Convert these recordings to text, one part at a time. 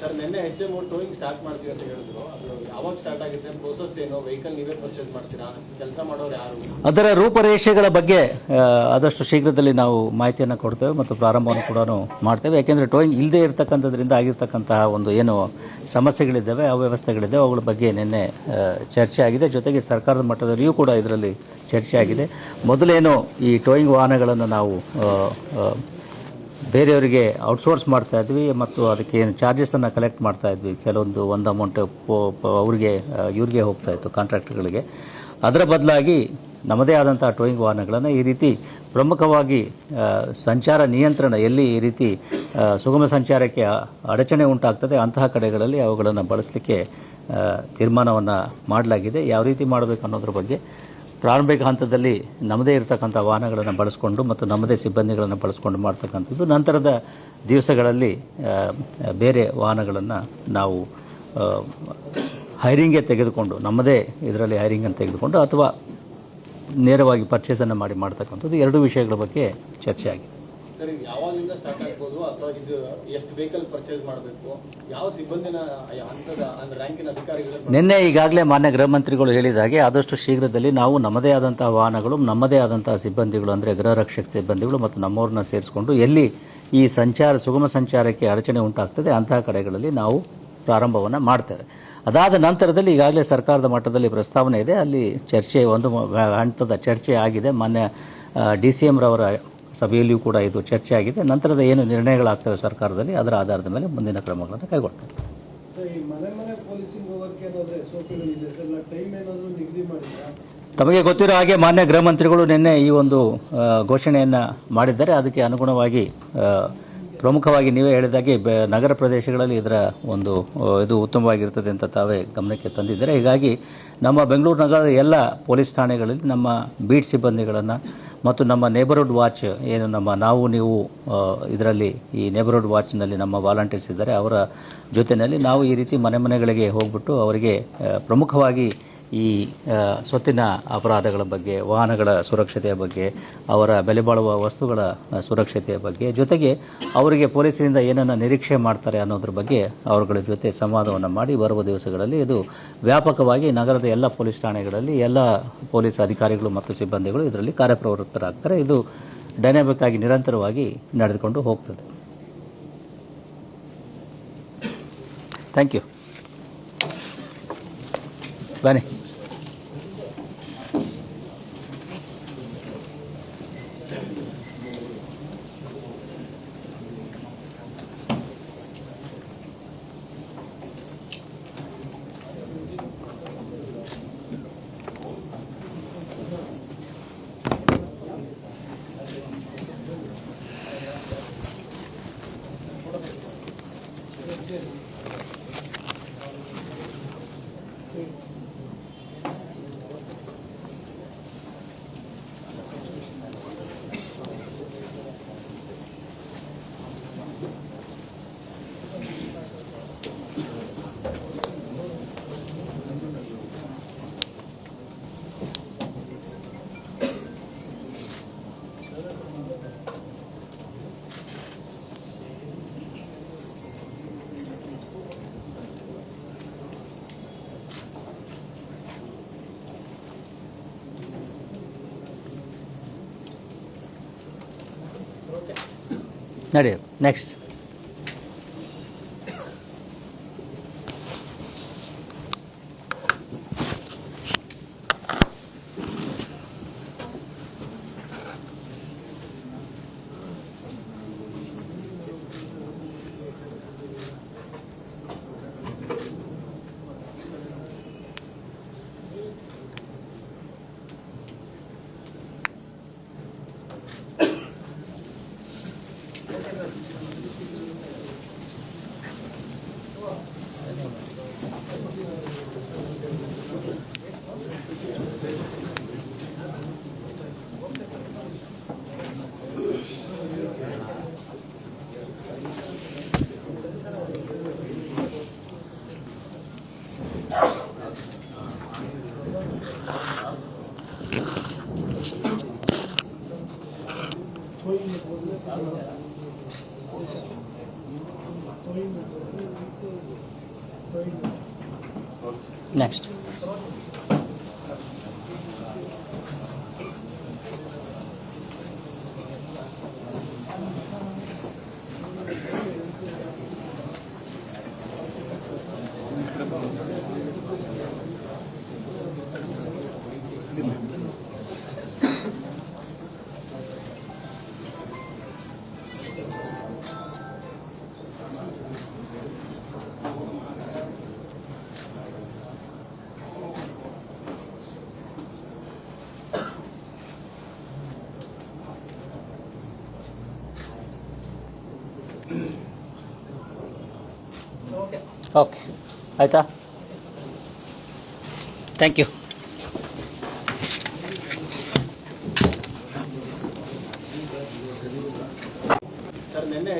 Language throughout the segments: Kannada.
ಸರ್, ನಿನ್ನೆ ಹೆಚ್ ಎಂ ಟೋಯಿಂಗ್ ಸ್ಟಾರ್ಟ್ ಮಾಡ್ತೀವಿ ಅಂತ ಹೇಳಿದ್ರು. ಅದು ಯಾವಾಗ ಸ್ಟಾರ್ಟ್ ಆಗುತ್ತೆ? ಪ್ರೋಸೆಸ್ ಏನು? ವೆಹಿಕಲ್ ನೀವೇ ಪರ್ಚೇಸ್ ಮಾಡ್ತೀರಾ? ಕೆಲಸ ಮಾಡೋರು ಯಾರು? ಅದರ ರೂಪರೇಷೆಗಳ ಬಗ್ಗೆ ಆದಷ್ಟು ಶೀಘ್ರದಲ್ಲಿ ನಾವು ಮಾಹಿತಿಯನ್ನು ಕೊಡ್ತೇವೆ ಮತ್ತು ಪ್ರಾರಂಭವನ್ನು ಕೂಡ ಮಾಡ್ತೇವೆ. ಯಾಕೆಂದರೆ ಟೋಯಿಂಗ್ ಇಲ್ಲದೆ ಇರತಕ್ಕಂಥದ್ರಿಂದ ಆಗಿರ್ತಕ್ಕಂತಹ ಒಂದು ಏನು ಸಮಸ್ಯೆಗಳಿದ್ದಾವೆ, ಅವ್ಯವಸ್ಥೆಗಳಿದ್ದಾವೆ, ಅವುಗಳ ಬಗ್ಗೆ ನಿನ್ನೆ ಚರ್ಚೆ ಆಗಿದೆ. ಜೊತೆಗೆ ಸರ್ಕಾರದ ಮಟ್ಟದಲ್ಲಿಯೂ ಕೂಡ ಇದರಲ್ಲಿ ಚರ್ಚೆ ಆಗಿದೆ. ಮೊದಲೇನು ಈ ಟೋಯಿಂಗ್ ವಾಹನಗಳನ್ನು ನಾವು ಬೇರೆಯವರಿಗೆ ಔಟ್ಸೋರ್ಸ್ ಮಾಡ್ತಾ ಇದ್ವಿ ಮತ್ತು ಅದಕ್ಕೆ ಏನು ಚಾರ್ಜಸನ್ನು ಕಲೆಕ್ಟ್ ಮಾಡ್ತಾ ಇದ್ವಿ. ಕೆಲವೊಂದು ಒಂದು ಅಮೌಂಟ್ ಅವ್ರಿಗೆ ಇವ್ರಿಗೆ ಹೋಗ್ತಾ ಇತ್ತು ಕಾಂಟ್ರಾಕ್ಟರ್ಗಳಿಗೆ ಅದರ ಬದಲಾಗಿ ನಮ್ಮದೇ ಆದಂಥ ಟೋಯಿಂಗ್ ವಾಹನಗಳನ್ನು ಈ ರೀತಿ ಪ್ರಮುಖವಾಗಿ ಸಂಚಾರ ನಿಯಂತ್ರಣ ಎಲ್ಲಿ ಈ ರೀತಿ ಸುಗಮ ಸಂಚಾರಕ್ಕೆ ಅಡಚಣೆ ಉಂಟಾಗ್ತದೆ ಅಂತಹ ಕಡೆಗಳಲ್ಲಿ ಅವುಗಳನ್ನು ಬಳಸಲಿಕ್ಕೆ ತೀರ್ಮಾನವನ್ನು ಮಾಡಲಾಗಿದೆ. ಯಾವ ರೀತಿ ಮಾಡಬೇಕು ಅನ್ನೋದ್ರ ಬಗ್ಗೆ ಪ್ರಾರಂಭಿಕ ಹಂತದಲ್ಲಿ ನಮ್ಮದೇ ಇರತಕ್ಕಂಥ ವಾಹನಗಳನ್ನು ಬಳಸ್ಕೊಂಡು ಮತ್ತು ನಮ್ಮದೇ ಸಿಬ್ಬಂದಿಗಳನ್ನು ಬಳಸ್ಕೊಂಡು ಮಾಡ್ತಕ್ಕಂಥದ್ದು. ನಂತರದ ದಿವಸಗಳಲ್ಲಿ ಬೇರೆ ವಾಹನಗಳನ್ನು ನಾವು ಹೈರಿಂಗೇ ತೆಗೆದುಕೊಂಡು, ನಮ್ಮದೇ ಇದರಲ್ಲಿ ಹೈರಿಂಗನ್ನು ತೆಗೆದುಕೊಂಡು ಅಥವಾ ನೇರವಾಗಿ ಪರ್ಚೇಸನ್ನು ಮಾಡಿ ಮಾಡ್ತಕ್ಕಂಥದ್ದು. ಎರಡು ವಿಷಯಗಳ ಬಗ್ಗೆ ಚರ್ಚೆ ಆಗಿದೆ ಸರ್, ಯಾವಾಗಿಂದ ಸ್ಟಾರ್ಟ್ ಆಗ್ಬೋದು ಅಥವಾ ಎಷ್ಟು ವೆಹಿಕಲ್ ಪರ್ಚೇಸ್ ಮಾಡಬೇಕು? ಯಾವ ಸಿಬ್ಬಂದಿನ ಹಂತದ, ಅಂದ್ರೆ ರ್ಯಾಂಕಿನ ಅಧಿಕಾರಿಗಳು ನಿನ್ನೆ ಈಗಾಗಲೇ ಮಾನ್ಯ ಗೃಹ ಮಂತ್ರಿಗಳು ಹೇಳಿದ ಹಾಗೆ ಆದಷ್ಟು ಶೀಘ್ರದಲ್ಲಿ ನಾವು ನಮ್ಮದೇ ಆದಂತಹ ವಾಹನಗಳು, ನಮ್ಮದೇ ಆದಂತಹ ಸಿಬ್ಬಂದಿಗಳು, ಅಂದರೆ ಗೃಹ ರಕ್ಷಕ ಸಿಬ್ಬಂದಿಗಳು ಮತ್ತು ನಮ್ಮವ್ರನ್ನ ಸೇರಿಸಿಕೊಂಡು ಎಲ್ಲಿ ಈ ಸಂಚಾರ, ಸುಗಮ ಸಂಚಾರಕ್ಕೆ ಅಡಚಣೆ ಉಂಟಾಗ್ತದೆ ಅಂತಹ ಕಡೆಗಳಲ್ಲಿ ನಾವು ಪ್ರಾರಂಭವನ್ನು ಮಾಡ್ತೇವೆ. ಅದಾದ ನಂತರದಲ್ಲಿ ಈಗಾಗಲೇ ಸರ್ಕಾರದ ಮಟ್ಟದಲ್ಲಿ ಪ್ರಸ್ತಾವನೆ ಇದೆ. ಅಲ್ಲಿ ಚರ್ಚೆ, ಒಂದು ಹಂತದ ಚರ್ಚೆ ಆಗಿದೆ. ಮಾನ್ಯ ಡಿ ಸಿ ರವರ ಸಭೆಯಲ್ಲಿಯೂ ಕೂಡ ಇದು ಚರ್ಚೆ ಆಗಿದೆ ನಂತರದ ಏನು ನಿರ್ಣಯಗಳಾಗ್ತವೆ ಸರ್ಕಾರದಲ್ಲಿ ಅದರ ಆಧಾರದ ಮೇಲೆ ಮುಂದಿನ ಕ್ರಮಗಳನ್ನು ಕೈಗೊಳ್ತಾರೆ ತಮಗೆ ಗೊತ್ತಿರೋ ಹಾಗೆ ಮಾನ್ಯ ಗೃಹ ಮಂತ್ರಿಗಳು ನಿನ್ನೆ ಈ ಒಂದು ಘೋಷಣೆಯನ್ನು ಮಾಡಿದ್ದಾರೆ. ಅದಕ್ಕೆ ಅನುಗುಣವಾಗಿ ಪ್ರಮುಖವಾಗಿ ನೀವೇ ಹೇಳಿದಾಗೆ ನಗರ ಪ್ರದೇಶಗಳಲ್ಲಿ ಇದರ ಒಂದು ಇದು ಉತ್ತಮವಾಗಿರ್ತದೆ ಅಂತ ತಾವೇ ಗಮನಕ್ಕೆ ತಂದಿದ್ದಾರೆ? ಹೀಗಾಗಿ ನಮ್ಮ ಬೆಂಗಳೂರು ನಗರದ ಎಲ್ಲ ಪೊಲೀಸ್ ಠಾಣೆಗಳಲ್ಲಿ ನಮ್ಮ ಬೀಟ್ ಸಿಬ್ಬಂದಿಗಳನ್ನು ಮತ್ತು ನಮ್ಮ ನೇಬರ್ಹುಡ್ ವಾಚ್ ಏನು ನಮ್ಮ ನಾವು, ನೀವು ಇದರಲ್ಲಿ ಈ ನೇಬರ್ಹುಡ್ ವಾಚ್ನಲ್ಲಿ ನಮ್ಮ ವಾಲಂಟಿಯರ್ಸ್ ಇದ್ದಾರೆ, ಅವರ ಜೊತೆಯಲ್ಲಿ ನಾವು ಈ ರೀತಿ ಮನೆ ಮನೆಗಳಿಗೆ ಹೋಗ್ಬಿಟ್ಟು ಅವರಿಗೆ ಪ್ರಮುಖವಾಗಿ ಈ ಸ್ವತ್ತಿನ ಅಪರಾಧಗಳ ಬಗ್ಗೆ, ವಾಹನಗಳ ಸುರಕ್ಷತೆಯ ಬಗ್ಗೆ, ಅವರ ಬೆಲೆ ಬಾಳುವ ವಸ್ತುಗಳ ಸುರಕ್ಷತೆಯ ಬಗ್ಗೆ, ಜೊತೆಗೆ ಅವರಿಗೆ ಪೊಲೀಸರಿಂದ ಏನನ್ನು ನಿರೀಕ್ಷೆ ಮಾಡ್ತಾರೆ ಅನ್ನೋದ್ರ ಬಗ್ಗೆ ಅವರುಗಳ ಜೊತೆ ಸಂವಾದವನ್ನು ಮಾಡಿ ಬರುವ ದಿವಸಗಳಲ್ಲಿ ಇದು ವ್ಯಾಪಕವಾಗಿ ನಗರದ ಎಲ್ಲ ಪೊಲೀಸ್ ಠಾಣೆಗಳಲ್ಲಿ ಎಲ್ಲ ಪೊಲೀಸ್ ಅಧಿಕಾರಿಗಳು ಮತ್ತು ಸಿಬ್ಬಂದಿಗಳು ಇದರಲ್ಲಿ ಕಾರ್ಯಪ್ರವೃತ್ತರಾಗ್ತಾರೆ. ಇದು ಡೈನಾಮಿಕ್ ಆಗಿ ನಿರಂತರವಾಗಿ ನಡೆದುಕೊಂಡು ಹೋಗ್ತದೆ. ಥ್ಯಾಂಕ್ ಯು ಬನ್ನಿ Thank you. ನಡಿ ನೆಕ್ಸ್ಟ್ Next. Okay ಆಯಿತಾ thank you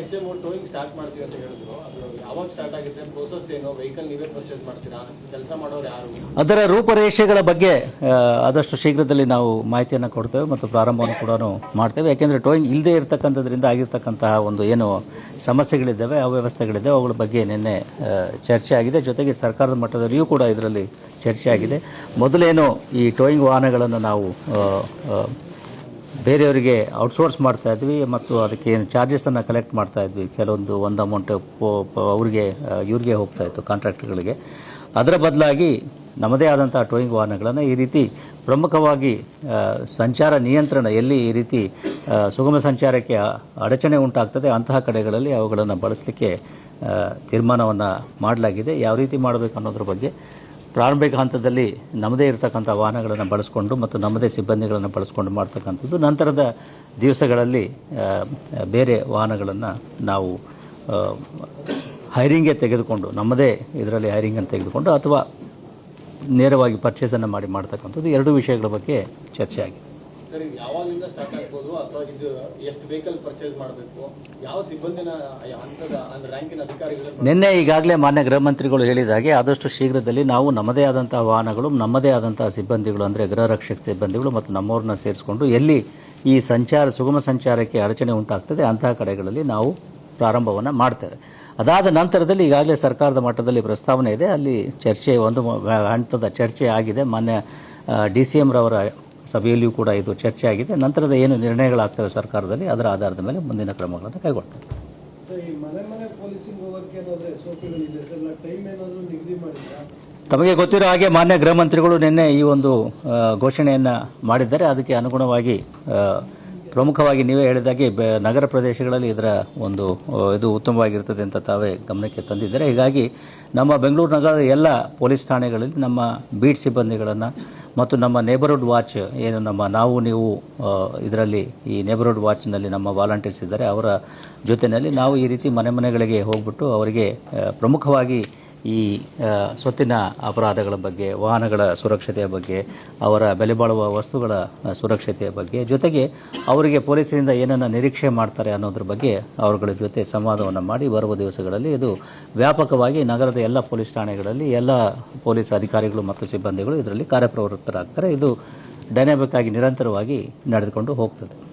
H M towing start ಮಾಡ್ತೀವಿ ಅಂತ ಹೇಳಿದ್ರು. ಅದು ಯಾವಾಗ ಸ್ಟಾರ್ಟ್ ಆಗುತ್ತೆ ಪ್ರೋಸೆಸ್ ಏನು ವೆಹಿಕಲ್ ನೀವೇ ಪರ್ಚೇಸ್ ಮಾಡ್ತೀರಾ? ಕೆಲಸ ಮಾಡೋರು ಯಾರು? ಅದರ ರೂಪರೇಷೆಗಳ ಬಗ್ಗೆ ಆದಷ್ಟು ಶೀಘ್ರದಲ್ಲಿ ನಾವು ಮಾಹಿತಿಯನ್ನು ಕೊಡ್ತೇವೆ ಮತ್ತು ಪ್ರಾರಂಭವನ್ನು ಕೂಡ ಮಾಡ್ತೇವೆ. ಯಾಕೆಂದರೆ ಟೋಯಿಂಗ್ ಇಲ್ಲದೆ ಇರತಕ್ಕಂಥದ್ರಿಂದ ಆಗಿರ್ತಕ್ಕಂತಹ ಒಂದು ಏನು ಸಮಸ್ಯೆಗಳಿದ್ದಾವೆ, ಅವ್ಯವಸ್ಥೆಗಳಿದ್ದಾವೆ, ಅವುಗಳ ಬಗ್ಗೆ ನಿನ್ನೆ ಚರ್ಚೆ ಆಗಿದೆ. ಜೊತೆಗೆ ಸರ್ಕಾರದ ಮಟ್ಟದಲ್ಲಿಯೂ ಕೂಡ ಇದರಲ್ಲಿ ಚರ್ಚೆ ಆಗಿದೆ. ಮೊದಲೇನು ಈ ಟೋಯಿಂಗ್ ವಾಹನಗಳನ್ನು ನಾವು ಬೇರೆಯವರಿಗೆ ಔಟ್ಸೋರ್ಸ್ ಮಾಡ್ತಾ ಇದ್ವಿ ಮತ್ತು ಅದಕ್ಕೆ ಏನು ಚಾರ್ಜಸನ್ನು ಕಲೆಕ್ಟ್ ಮಾಡ್ತಾ ಇದ್ವಿ. ಕೆಲವೊಂದು ಒಂದು ಅಮೌಂಟ್ ಅವ್ರಿಗೆ ಇವ್ರಿಗೆ ಹೋಗ್ತಾ ಇತ್ತು ಕಾಂಟ್ರಾಕ್ಟ್ಗಳಿಗೆ ಅದರ ಬದಲಾಗಿ ನಮ್ಮದೇ ಆದಂಥ ಟೋಯಿಂಗ್ ವಾಹನಗಳನ್ನು ಈ ರೀತಿ ಪ್ರಮುಖವಾಗಿ ಸಂಚಾರ ನಿಯಂತ್ರಣ ಎಲ್ಲಿ ಈ ರೀತಿ ಸುಗಮ ಸಂಚಾರಕ್ಕೆ ಅಡಚಣೆ ಉಂಟಾಗ್ತದೆ ಅಂತಹ ಕಡೆಗಳಲ್ಲಿ ಅವುಗಳನ್ನು ಬಳಸಲಿಕ್ಕೆ ತೀರ್ಮಾನವನ್ನು ಮಾಡಲಾಗಿದೆ. ಯಾವ ರೀತಿ ಮಾಡಬೇಕು ಅನ್ನೋದ್ರ ಬಗ್ಗೆ ಪ್ರಾರಂಭಿಕ ಹಂತದಲ್ಲಿ ನಮ್ಮದೇ ಇರತಕ್ಕಂಥ ವಾಹನಗಳನ್ನು ಬಳಸ್ಕೊಂಡು ಮತ್ತು ನಮ್ಮದೇ ಸಿಬ್ಬಂದಿಗಳನ್ನು ಬಳಸ್ಕೊಂಡು ಮಾಡ್ತಕ್ಕಂಥದ್ದು, ನಂತರದ ದಿವಸಗಳಲ್ಲಿ ಬೇರೆ ವಾಹನಗಳನ್ನು ನಾವು ಹೈರಿಂಗೇ ತೆಗೆದುಕೊಂಡು, ನಮ್ಮದೇ ಇದರಲ್ಲಿ ಹೈರಿಂಗನ್ನು ತೆಗೆದುಕೊಂಡು ಅಥವಾ ನೇರವಾಗಿ ಪರ್ಚೇಸನ್ನು ಮಾಡಿ ಮಾಡ್ತಕ್ಕಂಥದ್ದು ಎರಡು ವಿಷಯಗಳ ಬಗ್ಗೆ ಚರ್ಚೆ ಆಗಿದೆ ಸರ್, ಯಾವಾಗಿಂದ ಸ್ಟಾರ್ಟ್ ಆಗ್ಬೋದು ಅಥವಾ ಇದು ಎಷ್ಟು ವೆಹಿಕಲ್ ಪರ್ಚೇಸ್ ಮಾಡಬೇಕು? ಯಾವ ಸಿಬ್ಬಂದಿನ ಹಂತದ, ಅಂದ್ರೆ ರ್ಯಾಂಕಿನ ಅಧಿಕಾರಿಗಳು ನಿನ್ನೆ ಈಗಾಗಲೇ ಮಾನ್ಯ ಗೃಹ ಮಂತ್ರಿಗಳು ಹೇಳಿದ ಹಾಗೆ ಆದಷ್ಟು ಶೀಘ್ರದಲ್ಲಿ ನಾವು ನಮ್ಮದೇ ಆದಂತಹ ವಾಹನಗಳು, ನಮ್ಮದೇ ಆದಂತಹ ಸಿಬ್ಬಂದಿಗಳು, ಅಂದರೆ ಗೃಹ ರಕ್ಷಕ ಸಿಬ್ಬಂದಿಗಳು ಮತ್ತು ನಮ್ಮವ್ರನ್ನ ಸೇರಿಸಿಕೊಂಡು ಎಲ್ಲಿ ಈ ಸಂಚಾರ, ಸುಗಮ ಸಂಚಾರಕ್ಕೆ ಅಡಚಣೆ ಉಂಟಾಗ್ತದೆ ಅಂತಹ ಕಡೆಗಳಲ್ಲಿ ನಾವು ಪ್ರಾರಂಭವನ್ನು ಮಾಡ್ತೇವೆ. ಅದಾದ ನಂತರದಲ್ಲಿ ಈಗಾಗಲೇ ಸರ್ಕಾರದ ಮಟ್ಟದಲ್ಲಿ ಪ್ರಸ್ತಾವನೆ ಇದೆ. ಅಲ್ಲಿ ಚರ್ಚೆ, ಒಂದು ಹಂತದ ಚರ್ಚೆ ಆಗಿದೆ. ಮಾನ್ಯ ಡಿ ಸಿ ರವರ ಸಭೆಯಲ್ಲಿಯೂ ಕೂಡ ಇದು ಚರ್ಚೆ ಆಗಿದೆ ನಂತರದ ಏನು ನಿರ್ಣಯಗಳಾಗ್ತವೆ ಸರ್ಕಾರದಲ್ಲಿ ಅದರ ಆಧಾರದ ಮೇಲೆ ಮುಂದಿನ ಕ್ರಮಗಳನ್ನು ಕೈಗೊಳ್ತಾರೆ ತಮಗೆ ಗೊತ್ತಿರೋ ಹಾಗೆ ಮಾನ್ಯ ಗೃಹ ಮಂತ್ರಿಗಳು ನಿನ್ನೆ ಈ ಒಂದು ಘೋಷಣೆಯನ್ನು ಮಾಡಿದ್ದಾರೆ. ಅದಕ್ಕೆ ಅನುಗುಣವಾಗಿ ಪ್ರಮುಖವಾಗಿ ನೀವೇ ಹೇಳಿದಾಗೆ ನಗರ ಪ್ರದೇಶಗಳಲ್ಲಿ ಇದರ ಒಂದು ಇದು ಉತ್ತಮವಾಗಿರ್ತದೆ ಅಂತ ತಾವೇ ಗಮನಕ್ಕೆ ತಂದಿದ್ದಾರೆ? ಹೀಗಾಗಿ ನಮ್ಮ ಬೆಂಗಳೂರು ನಗರದ ಎಲ್ಲ ಪೊಲೀಸ್ ಠಾಣೆಗಳಲ್ಲಿ ನಮ್ಮ ಬೀಟ್ ಸಿಬ್ಬಂದಿಗಳನ್ನು ಮತ್ತು ನಮ್ಮ ನೇಬರ್ಹುಡ್ ವಾಚ್ ಏನು ನಮ್ಮ ನಾವು, ನೀವು ಇದರಲ್ಲಿ ಈ ನೇಬರ್ಹುಡ್ ವಾಚ್ನಲ್ಲಿ ನಮ್ಮ ವಾಲಂಟಿಯರ್ಸ್ ಇದ್ದಾರೆ, ಅವರ ಜೊತೆಯಲ್ಲಿ ನಾವು ಈ ರೀತಿ ಮನೆ ಮನೆಗಳಿಗೆ ಹೋಗ್ಬಿಟ್ಟು ಅವರಿಗೆ ಪ್ರಮುಖವಾಗಿ ಈ ಸ್ವತ್ತಿನ ಅಪರಾಧಗಳ ಬಗ್ಗೆ, ವಾಹನಗಳ ಸುರಕ್ಷತೆಯ ಬಗ್ಗೆ, ಅವರ ಬೆಲೆ ಬಾಳುವ ವಸ್ತುಗಳ ಸುರಕ್ಷತೆಯ ಬಗ್ಗೆ, ಜೊತೆಗೆ ಅವರಿಗೆ ಪೊಲೀಸರಿಂದ ಏನನ್ನ ನಿರೀಕ್ಷೆ ಮಾಡ್ತಾರೆ ಅನ್ನೋದ್ರ ಬಗ್ಗೆ ಅವರುಗಳ ಜೊತೆ ಸಂವಾದವನ್ನು ಮಾಡಿ ಬರುವ ದಿವಸಗಳಲ್ಲಿ ಇದು ವ್ಯಾಪಕವಾಗಿ ನಗರದ ಎಲ್ಲ ಪೊಲೀಸ್ ಠಾಣೆಗಳಲ್ಲಿ ಎಲ್ಲ ಪೊಲೀಸ್ ಅಧಿಕಾರಿಗಳು ಮತ್ತು ಸಿಬ್ಬಂದಿಗಳು ಇದರಲ್ಲಿ ಕಾರ್ಯಪ್ರವೃತ್ತರಾಗ್ತಾರೆ. ಇದು ಡೈನಾಮಿಕ್ ಆಗಿ ನಿರಂತರವಾಗಿ ನಡೆದುಕೊಂಡು ಹೋಗ್ತದೆ.